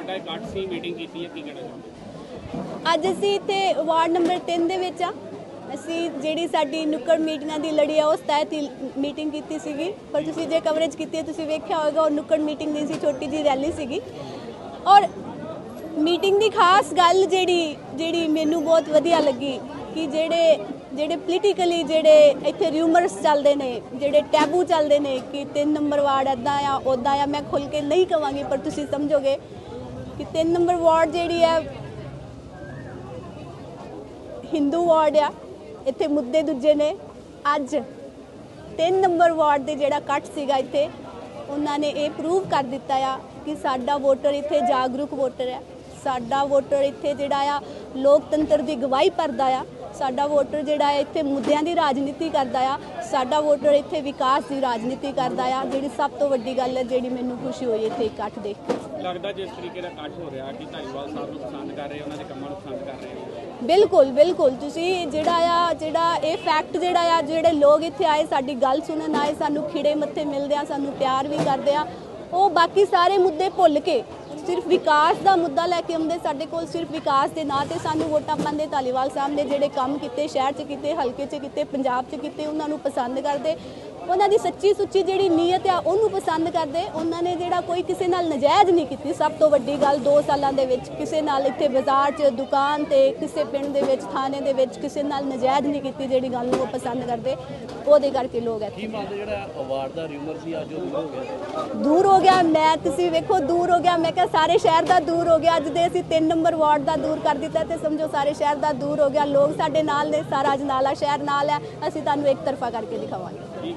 ਕੱਟ ਸੀ ਮੀਟਿੰਗ ਕੀਤੀ ਹੈ, ਕੀ ਕਹਿਣਾ ਚਾਹੁੰਦੇ ਅੱਜ ਅਸੀਂ ਇੱਥੇ ਵਾਰਡ ਨੰਬਰ 3 ਦੇ ਵਿੱਚ ਆ। ਅਸੀਂ ਜਿਹੜੀ ਸਾਡੀ ਨੁੱਕੜ ਮੀਟਿੰਗਾਂ ਦੀ ਲੜੀ ਆ, ਉਸ ਤਹਿਤ ਹੀ ਮੀਟਿੰਗ ਕੀਤੀ ਸੀਗੀ। ਪਰ ਤੁਸੀਂ ਜੇ ਕਵਰੇਜ ਕੀਤੀ ਤੁਸੀਂ ਵੇਖਿਆ ਹੋਵੇਗਾ ਉਹ ਨੁੱਕੜ ਮੀਟਿੰਗ ਨਹੀਂ ਸੀ, ਛੋਟੀ ਜੀ ਰੈਲੀ ਸੀਗੀ। ਔਰ ਮੀਟਿੰਗ ਦੀ ਖਾਸ ਗੱਲ ਜਿਹੜੀ ਜਿਹੜੀ ਮੈਨੂੰ ਬਹੁਤ ਵਧੀਆ ਲੱਗੀ ਕਿ ਜਿਹੜੇ ਜਿਹੜੇ ਪੋਲੀਟੀਕਲੀ ਜਿਹੜੇ ਇੱਥੇ ਰਿਊਮਰਸ ਚੱਲਦੇ ਨੇ, ਜਿਹੜੇ ਟੈਬੂ ਚੱਲਦੇ ਨੇ ਕਿ ਤਿੰਨ ਨੰਬਰ ਵਾਰਡ ਐਦਾਂ ਆ ਉਦਾਂ ਆ, ਮੈਂ ਖੁੱਲ ਕੇ ਨਹੀਂ ਕਵਾਂਗੀ, ਪਰ ਤੁਸੀਂ ਸਮਝੋਗੇ ਕਿ 3 ਨੰਬਰ ਵਾਰਡ ਜਿਹੜੀ ਹੈ, ਹਿੰਦੂ ਵਾਰਡ ਆ, ਇੱਥੇ ਮੁੱਦੇ ਦੂਜੇ ਨੇ। ਅੱਜ 3 ਨੰਬਰ ਵਾਰਡ ਦੇ ਜਿਹੜਾ ਕੱਟ ਸੀਗਾ ਇੱਥੇ, ਉਹਨਾਂ ਨੇ ਇਹ ਪ੍ਰੂਵ ਕਰ ਦਿੱਤਾ ਆ ਕਿ ਸਾਡਾ ਵੋਟਰ ਇੱਥੇ ਜਾਗਰੂਕ ਵੋਟਰ ਹੈ ਸਾਡਾ ਵੋਟਰ ਇੱਥੇ ਜਿਹੜਾ ਆ, ਲੋਕਤੰਤਰ ਦੀ ਗਵਾਹੀ ਭਰਦਾ ਆ। ਸਾਡਾ ਵੋਟਰ ਜਿਹੜਾ ਹੈ ਇੱਥੇ ਮੁੱਦਿਆਂ ਦੀ ਰਾਜਨੀਤੀ ਕਰਦਾ ਆ ਸਾਡਾ ਵੋਟਰ ਇੱਥੇ ਵਿਕਾਸ ਦੀ ਰਾਜਨੀਤੀ ਕਰਦਾ ਆ ਜਿਹੜੀ ਸਭ ਤੋਂ ਵੱਡੀ ਗੱਲ ਹੈ ਜਿਹੜੀ ਮੈਨੂੰ ਖੁਸ਼ੀ ਹੋਈ ਇੱਥੇ ਇਕੱਠ ਦੇਖ ਕੇ। ਲੱਗਦਾ ਜਿਸ ਤਰੀਕੇ ਦਾ ਕੱਟ ਹੋ ਰਿਹਾ ਕਿ ਧਾਰੀਵਾਲ ਸਾਹਿਬ ਨੂੰ ਪਸੰਦ ਕਰ ਰਹੇ ਉਹਨਾਂ ਦੇ ਕੰਮਾਂ ਨੂੰ ਪਸੰਦ ਕਰ ਰਹੇ ਹੋ? ਬਿਲਕੁਲ ਬਿਲਕੁਲ। ਤੁਸੀਂ ਜਿਹੜਾ ਆ ਜਿਹੜਾ ਇਹ ਫੈਕਟ ਜਿਹੜਾ ਆ ਜਿਹੜੇ ਲੋਕ ਇੱਥੇ ਆਏ ਸਾਡੀ ਗੱਲ ਸੁਣਨ ਆਏ ਸਾਨੂੰ ਖਿੜੇ ਮੱਥੇ ਮਿਲਦੇ ਆ ਸਾਨੂੰ ਪਿਆਰ ਵੀ ਕਰਦੇ ਆ ਉਹ ਬਾਕੀ ਸਾਰੇ ਮੁੱਦੇ ਭੁੱਲ ਕੇ ਸਿਰਫ ਵਿਕਾਸ ਦਾ ਮੁੱਦਾ ਲੈ ਕੇ ਆਉਂਦੇ ਸਾਡੇ ਕੋਲ ਸਿਰਫ ਵਿਕਾਸ ਦੇ ਨਾਂ ਤੇ ਸਾਨੂੰ ਵੋਟਾਂ ਪਾਉਂਦੇ ਧਾਲੀਵਾਲ ਸਾਹਿਬ ਨੇ ਜਿਹੜੇ ਕੰਮ ਕੀਤੇ, ਸ਼ਹਿਰ 'ਚ ਕੀਤੇ, ਹਲਕੇ 'ਚ ਕੀਤੇ, ਪੰਜਾਬ 'ਚ ਕੀਤੇ, ਉਹਨਾਂ ਨੂੰ ਪਸੰਦ ਕਰਦੇ। ਉਹਨਾਂ ਦੀ ਸੱਚੀ ਸੁੱਚੀ ਜਿਹੜੀ ਨੀਅਤ ਆ ਉਹਨੂੰ ਪਸੰਦ ਕਰਦੇ। ਉਹਨਾਂ ਨੇ ਜਿਹੜਾ ਕੋਈ ਕਿਸੇ ਨਾਲ ਨਜਾਇਜ਼ ਨਹੀਂ ਕੀਤੀ। ਸਭ ਤੋਂ ਵੱਡੀ ਗੱਲ 2 ਸਾਲਾਂ ਦੇ ਵਿੱਚ ਕਿਸੇ ਨਾਲ ਇੱਥੇ ਬਾਜ਼ਾਰ 'ਚ ਦੁਕਾਨ ਤੇ ਕਿਸੇ ਪਿੰਡ ਦੇ ਵਿੱਚ ਥਾਣੇ ਦੇ ਵਿੱਚ ਕਿਸੇ ਨਾਲ ਨਜਾਇਜ਼ ਨਹੀਂ ਕੀਤੀ ਜਿਹੜੀ ਗੱਲ ਨੂੰ ਉਹ ਪਸੰਦ ਕਰਦੇ। ਉਹਦੇ ਕਰਕੇ ਲੋਕ ਇੱਥੇ ਕੀ ਮੰਨਦੇ ਜਿਹੜਾ ਅਵਾਰਡ ਦਾ ਰਿਊਮਰ ਸੀ ਅੱਜ ਉਹ ਦੂਰ ਹੋ ਗਿਆ। ਦੂਰ ਹੋ ਗਿਆ। ਮੈਂ ਤੁਸੀਂ ਵੇਖੋ ਦੂਰ ਹੋ ਗਿਆ। ਮੈਂ ਕਿਹਾ ਸਾਰੇ ਸ਼ਹਿਰ ਦਾ ਦੂਰ ਹੋ ਗਿਆ। ਅੱਜ ਦੇ ਅਸੀਂ 3 ਨੰਬਰ ਵਾਰਡ ਦਾ ਦੂਰ ਕਰ ਦਿੱਤਾ ਤੇ ਸਮਝੋ ਸਾਰੇ ਸ਼ਹਿਰ ਦਾ ਦੂਰ ਹੋ ਗਿਆ। ਲੋਕ ਸਾਡੇ ਨਾਲ ਨੇ ਸਾਰਾ ਅਜਨਾਲਾ ਸ਼ਹਿਰ ਨਾਲ ਹੈ। ਅਸੀਂ ਤੁਹਾਨੂੰ ਇੱਕ ਤਰਫਾ ਕਰਕੇ ਦਿਖਾਵਾਂਗੇ।